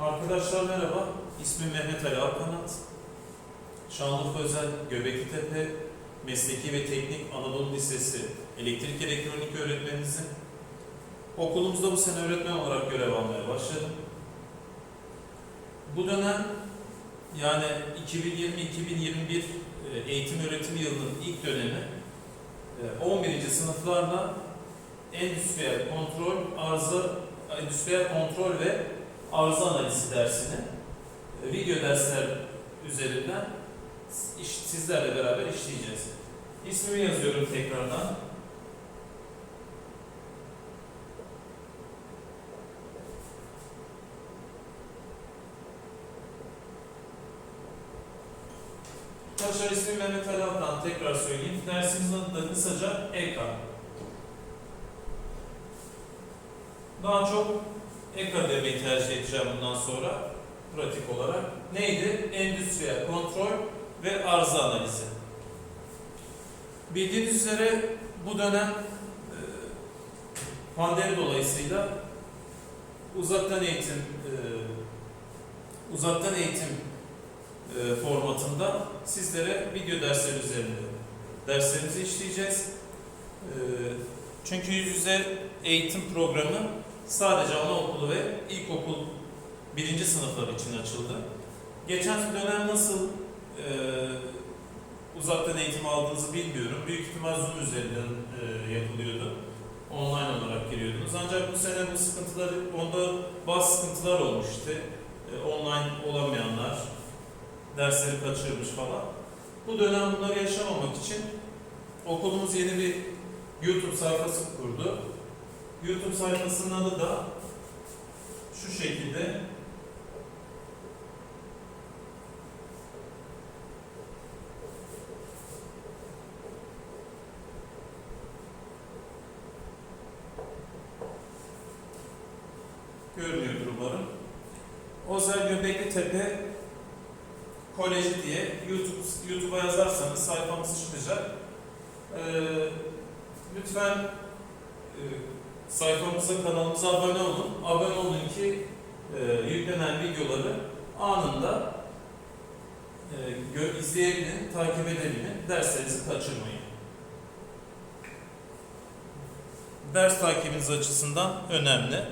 Arkadaşlar merhaba. İsmim Mehmet Ali Alkanat. Şanlıurfa Özel Göbekli Tepe Mesleki ve Teknik Anadolu Lisesi Elektrik Elektronik öğretmeninizin okulumuzda bu sene öğretmen olarak görev almaya başladım. Bu dönem yani 2020-2021 e, eğitim öğretim yılının ilk dönemi e, 11. sınıflarla endüstriyel kontrol, arıza, endüstriyel kontrol ve arıza analizi dersini e, video dersler üzerinden sizlerle beraber işleyeceğiz. İsmimi yazıyorum tekrardan. Arkadaşlar ismim Mehmet Ali Altan. Tekrar söyleyeyim. Dersimizin adı da kısaca EKA. Daha çok EKA demeyi tercih edeceğim bundan sonra pratik olarak. Neydi? Endüstriyel kontrol ve arıza analizi. Bildiğiniz üzere bu dönem e, pandemi dolayısıyla uzaktan eğitim e, uzaktan eğitim e, formatında sizlere video dersleri üzerinde derslerimizi işleyeceğiz. Çünkü yüz yüze eğitim programı sadece anaokulu ve ilkokul birinci sınıflar için açıldı. Geçen dönem nasıl e, uzaktan eğitim aldığınızı bilmiyorum. Büyük ihtimal Zoom üzerinden e, yapılıyordu. Online olarak giriyordunuz. Ancak bu sene bu sıkıntıları, onda bazı sıkıntılar olmuş işte. E, online olamayanlar, dersleri kaçırmış falan. Bu dönem bunları yaşamamak için okulumuz yeni bir YouTube sayfası kurdu. YouTube sayfasının adı da şu şekilde görünüyordur umarım. Ozel Göbekli Tepe Koleji diye YouTube YouTube'a yazarsanız sayfamız çıkacak. Ee, lütfen e, sayfamıza, kanalımıza abone olun. Abone olun ki e, yüklenen videoları anında e, izleyebilin, takip edebilin, derslerinizi kaçırmayın. Ders takibiniz açısından önemli.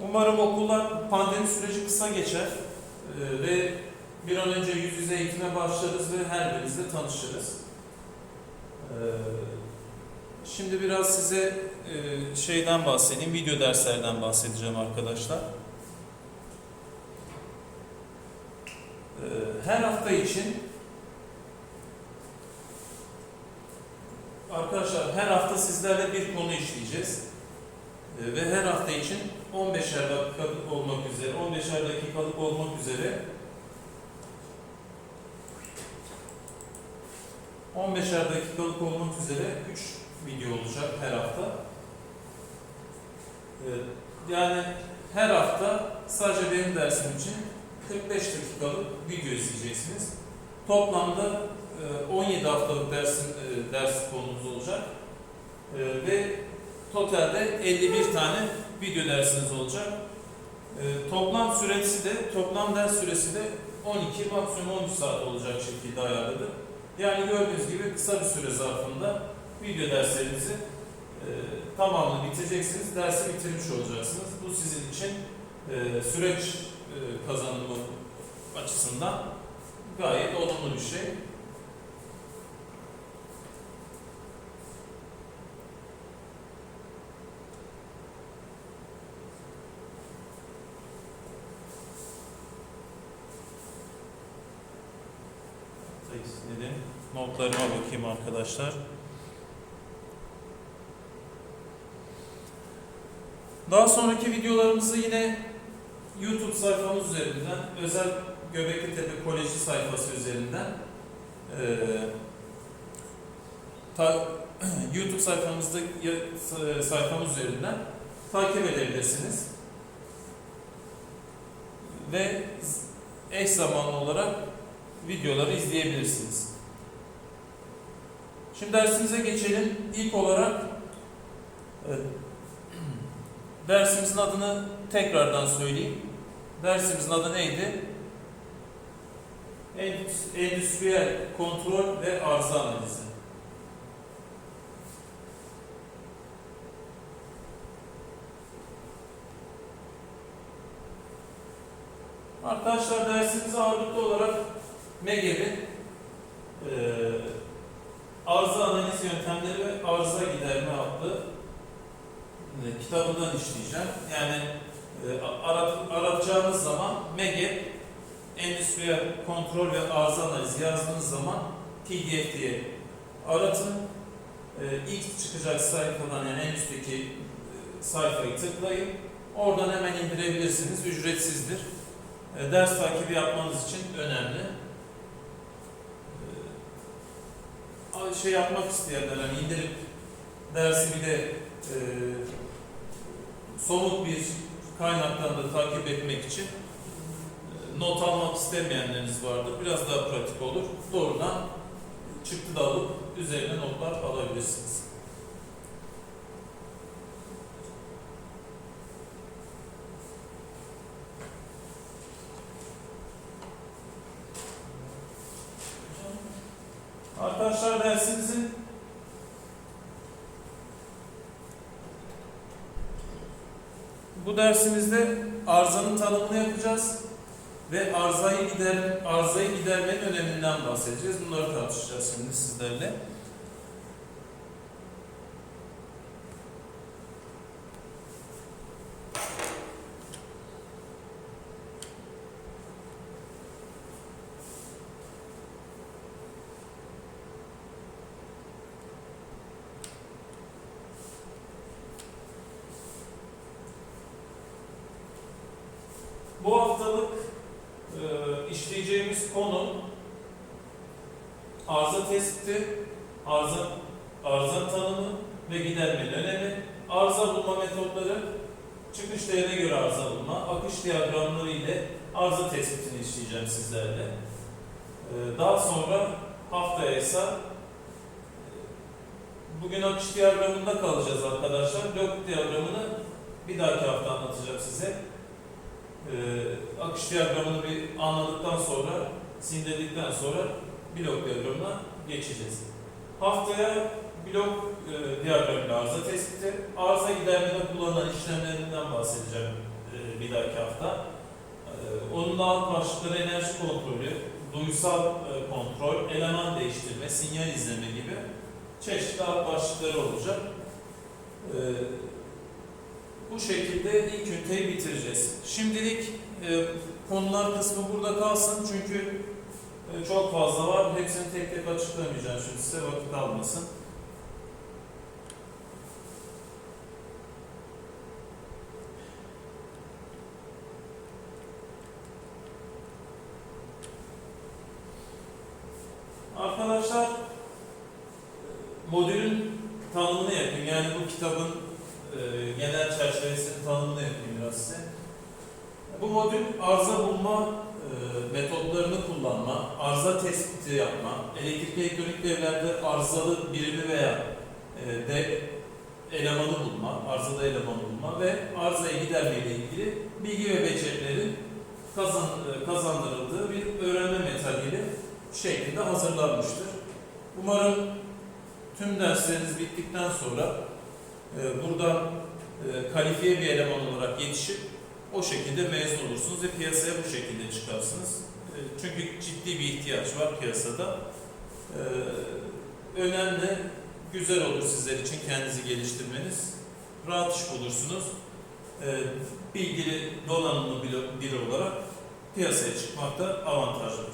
Umarım okullar pandemi süreci kısa geçer e, ve bir an önce yüz yüze eğitime başlarız ve her birinizle tanışırız. E, Şimdi biraz size e, şeyden bahsedeyim, video derslerden bahsedeceğim arkadaşlar. E, Her hafta için arkadaşlar her hafta sizlerle bir konu işleyeceğiz. Ve her hafta için 15'er dakikalık olmak üzere, 15'er dakikalık olmak üzere 15'er dakikalık olmak üzere 3 video olacak her hafta. Ee, Yani her hafta sadece benim dersim için 45 dakikalık video izleyeceksiniz. Toplamda e, 17 haftalık dersin, e, ders konumuz olacak. E, Ve totalde 51 tane video dersiniz olacak. E, toplam süresi de, toplam ders süresi de 12, maksimum 13 saat olacak şekilde ayarladı. Yani gördüğünüz gibi kısa bir süre zarfında video derslerinizi e, tamamını bitireceksiniz, dersi bitirmiş olacaksınız. Bu sizin için e, süreç e, kazanımı açısından gayet olumlu bir şey. Notlarıma bakayım arkadaşlar. Daha sonraki videolarımızı yine YouTube sayfamız üzerinden, özel Göbekli Tepe Koleji sayfası üzerinden eee, ta- YouTube sayfamızda ya- sayfamız üzerinden takip edebilirsiniz. Ve eş zamanlı olarak videoları izleyebilirsiniz. Şimdi dersimize geçelim. İlk olarak e, dersimizin adını tekrardan söyleyeyim. Dersimizin adı neydi? Endüs- Endüstriyel kontrol ve arıza analizi. Arkadaşlar dersimize ağırlıklı olarak MEGEV'in eee arıza analiz yöntemleri ve arıza giderme adlı e, kitabından işleyeceğim. Yani e, arat, aratacağınız zaman MEGEV endüstriyel kontrol ve arıza analizi yazdığınız zaman PDF diye aratın. E, ilk çıkacak sayfadan yani en üstteki e, sayfayı tıklayın. Oradan hemen indirebilirsiniz. Ücretsizdir. E, ders takibi yapmanız için önemli. Şey yapmak isteyenler hani indirip dersi bir de e, somut bir kaynaktan da takip etmek için e, not almak istemeyenleriniz vardır. Biraz daha pratik olur. Doğrudan çıktı da alıp üzerine notlar alabilirsiniz. Arkadaşlar dersimizin bu dersimizde arızanın tanımını yapacağız ve arızayı gider arızayı gidermenin öneminden bahsedeceğiz. Bunları tartışacağız şimdi sizlerle. Bu haftalık e, işleyeceğimiz konu tespiti, arıza, arıza tanımı ve gidermenin önemi, arıza bulma metotları, çıkış değerine göre arıza bulma, akış diyagramları ile arıza tespitini işleyeceğim sizlerle. E, daha sonra haftaya ise bugün akış diyagramında kalacağız arkadaşlar. Blok diyagramını bir dahaki hafta anlatacağım size e, akış diyagramını bir anladıktan sonra, sindirdikten sonra blok diyagramına geçeceğiz. Haftaya blok e, diyagramıyla arıza tespiti, arıza gidermede kullanılan işlemlerinden bahsedeceğim e, bir dahaki hafta. E, onun alt başlıkları enerji kontrolü, duysal e, kontrol, eleman değiştirme, sinyal izleme gibi çeşitli alt başlıkları olacak. E, bu şekilde ilk üniteyi bitireceğiz. Şimdilik e, konular kısmı burada kalsın çünkü e, çok fazla var. Hepsini tek tek açıklamayacağım şimdi size vakit almasın. Arkadaşlar modülün tanımını yapayım. Yani bu kitabın e, genel çerçevesinin tanımını yapayım biraz size. Bu modül arıza bulma metotlarını kullanma, arıza tespiti yapma, elektrik elektronik devlerde arızalı birimi veya e, de elemanı bulma, arızada elemanı bulma ve arızayı giderme ile ilgili bilgi ve becerilerin kazan, e, kazandırıldığı bir öğrenme metodiyle şeklinde hazırlanmıştır. Umarım tüm dersleriniz bittikten sonra e, buradan e, kalifiye bir eleman olarak yetişip o şekilde mezun olursunuz ve piyasaya bu şekilde çıkarsınız. E, çünkü ciddi bir ihtiyaç var piyasada. E, önemli, güzel olur sizler için kendinizi geliştirmeniz. Rahat iş bulursunuz. E, bilgili, donanımlı biri- olarak piyasaya çıkmakta avantajlıdır.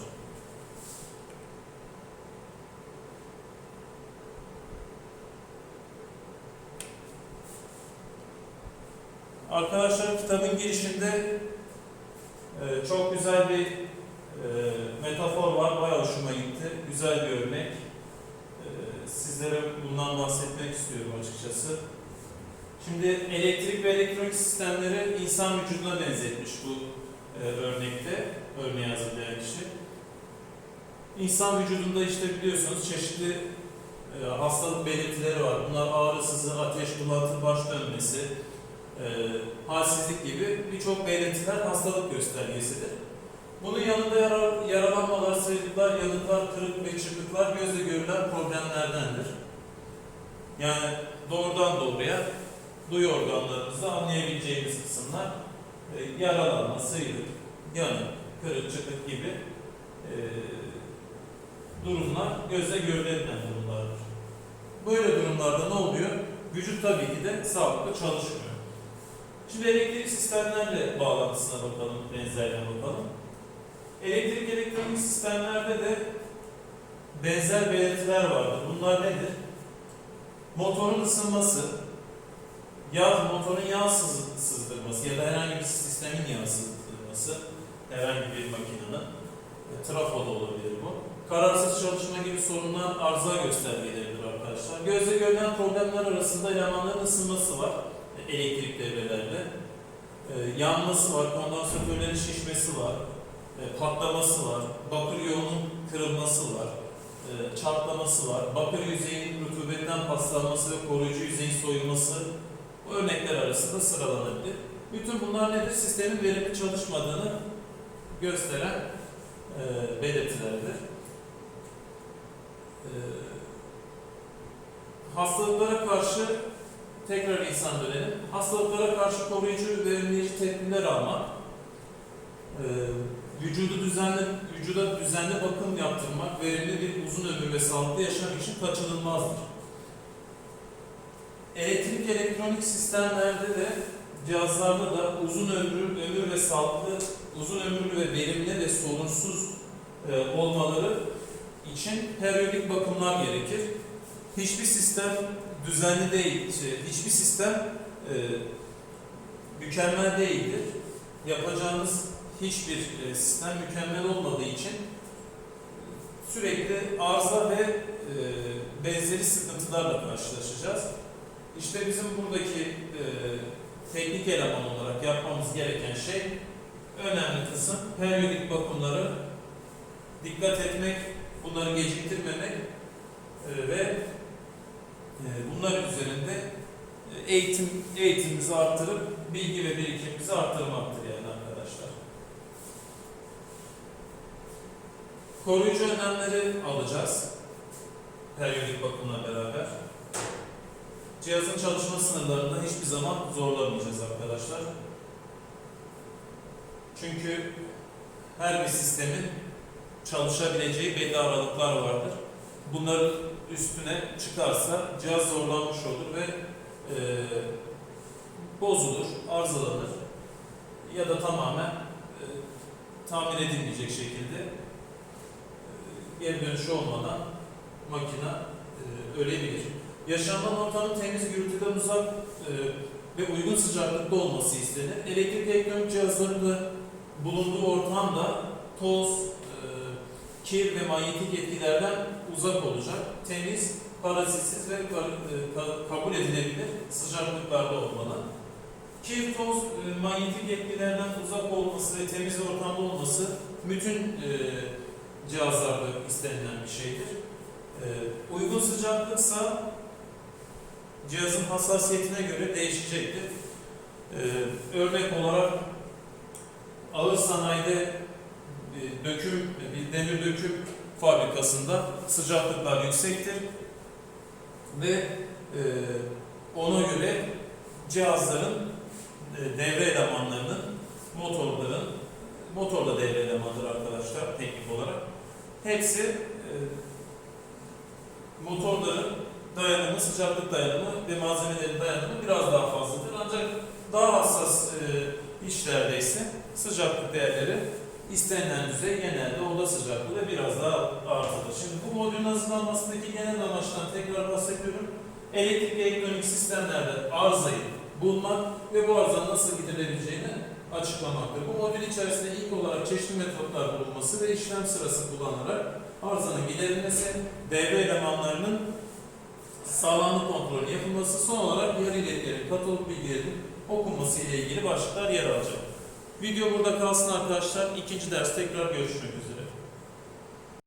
Arkadaşlar kitabın girişinde e, çok güzel bir e, metafor var. Bayağı hoşuma gitti. Güzel bir örnek. E, sizlere bundan bahsetmek istiyorum açıkçası. Şimdi elektrik ve elektronik sistemleri insan vücuduna benzetmiş bu e, örnekte. Örneği hazırlayan kişi. İnsan vücudunda işte biliyorsunuz çeşitli e, hastalık belirtileri var. Bunlar ağrı, sızı, ateş, bulantı, baş dönmesi, e, halsizlik gibi birçok belirtiler hastalık göstergesidir. Bunun yanında yara, yaralanmalar, sıyrıklar, yanıklar, kırık ve çıkıklar gözle görülen problemlerdendir. Yani doğrudan doğruya duyu organlarımızda anlayabileceğimiz kısımlar e, yaralanma, sıyrık, yanık, kırık, çıkık gibi e, durumlar gözle görülebilen durumlardır. Böyle durumlarda ne oluyor? Vücut tabii ki de sağlıklı çalışmıyor. Şimdi elektrik sistemlerle bağlantısına bakalım, benzerliğine bakalım. Elektrik elektronik sistemlerde de benzer belirtiler vardır. Bunlar nedir? Motorun ısınması, yağ, motorun yağ sız- sızdırması ya da herhangi bir sistemin yağ sızdırması, herhangi bir makinenin, e, trafo da olabilir bu. Kararsız çalışma gibi sorunlar arıza göstergeleridir arkadaşlar. Gözle görülen problemler arasında elemanların ısınması var, elektrik devrelerinde. E, yanması var, kondansatörlerin şişmesi var, e, patlaması var, bakır yoğunun kırılması var, e, çatlaması var, bakır yüzeyinin rutubetten paslanması ve koruyucu yüzeyin soyulması bu örnekler arasında sıralanabilir. Bütün bunlar nedir? Sistemin verimli çalışmadığını gösteren e, belirtilerdir. E, hastalıklara karşı tekrar insan dönelim. Hastalıklara karşı koruyucu ve önleyici tedbirler almak, e, vücudu düzenli, vücuda düzenli bakım yaptırmak, verimli bir uzun ömür ve sağlıklı yaşam için kaçınılmazdır. Elektrik elektronik sistemlerde de cihazlarda da uzun ömür, ömür ve sağlıklı, uzun ömürlü ve verimli ve sorunsuz e, olmaları için periyodik bakımlar gerekir. Hiçbir sistem düzenli değil, şey, hiçbir sistem e, mükemmel değildir. Yapacağınız hiçbir e, sistem mükemmel olmadığı için sürekli arıza ve e, benzeri sıkıntılarla karşılaşacağız. İşte bizim buradaki e, teknik eleman olarak yapmamız gereken şey önemli kısım periyodik bakımları dikkat etmek, bunları geciktirmemek e, ve e, bunlar üzerinde e, eğitim eğitimimizi arttırıp bilgi ve birikimimizi arttırmaktır yani arkadaşlar. Koruyucu önlemleri alacağız. Periyodik bakımla beraber. Cihazın çalışma sınırlarında hiçbir zaman zorlamayacağız arkadaşlar. Çünkü her bir sistemin çalışabileceği belli aralıklar vardır. Bunların üstüne çıkarsa cihaz zorlanmış olur ve e, bozulur, arızalanır ya da tamamen e, tamir edilmeyecek şekilde e, geri dönüşü olmadan makina e, ölebilir. Yaşanılan ortamın temiz gürültüden uzak e, ve uygun sıcaklıkta olması istenir. Elektrik elektronik cihazların da bulunduğu ortamda toz, e, kir ve manyetik etkilerden uzak olacak. Temiz, parazitsiz ve e, ka- kabul edilebilir sıcaklıklarda olmalı. Kir, toz, e, manyetik etkilerden uzak olması ve temiz ortamda olması bütün e, cihazlarda istenilen bir şeydir. E, uygun sıcaklıksa cihazın hassasiyetine göre değişecektir. E, örnek olarak ağır sanayide döküm, bir demir döküm fabrikasında sıcaklıklar yüksektir ve e, ona göre cihazların e, devre elemanlarının motorların motorla devre elemandır arkadaşlar teknik olarak hepsi e, motorların dayanımı, sıcaklık dayanımı ve malzemelerin dayanımı biraz daha fazladır. Ancak daha hassas e, işlerdeyse sıcaklık değerleri istenilen düzey genelde oda sıcaklığı biraz daha artıdır. Şimdi bu modülün hazırlanmasındaki genel amaçtan tekrar bahsediyorum. Elektrik elektronik sistemlerde arızayı bulmak ve bu arızanın nasıl giderilebileceğini açıklamaktır. Bu modül içerisinde ilk olarak çeşitli metotlar bulunması ve işlem sırası kullanarak arızanın giderilmesi, devre elemanlarının sağlamlık kontrolü yapılması, son olarak yarı iletkilerin, katalog bilgilerin okunması ile ilgili başlıklar yer alacak. Video burada kalsın arkadaşlar. İkinci ders tekrar görüşmek üzere.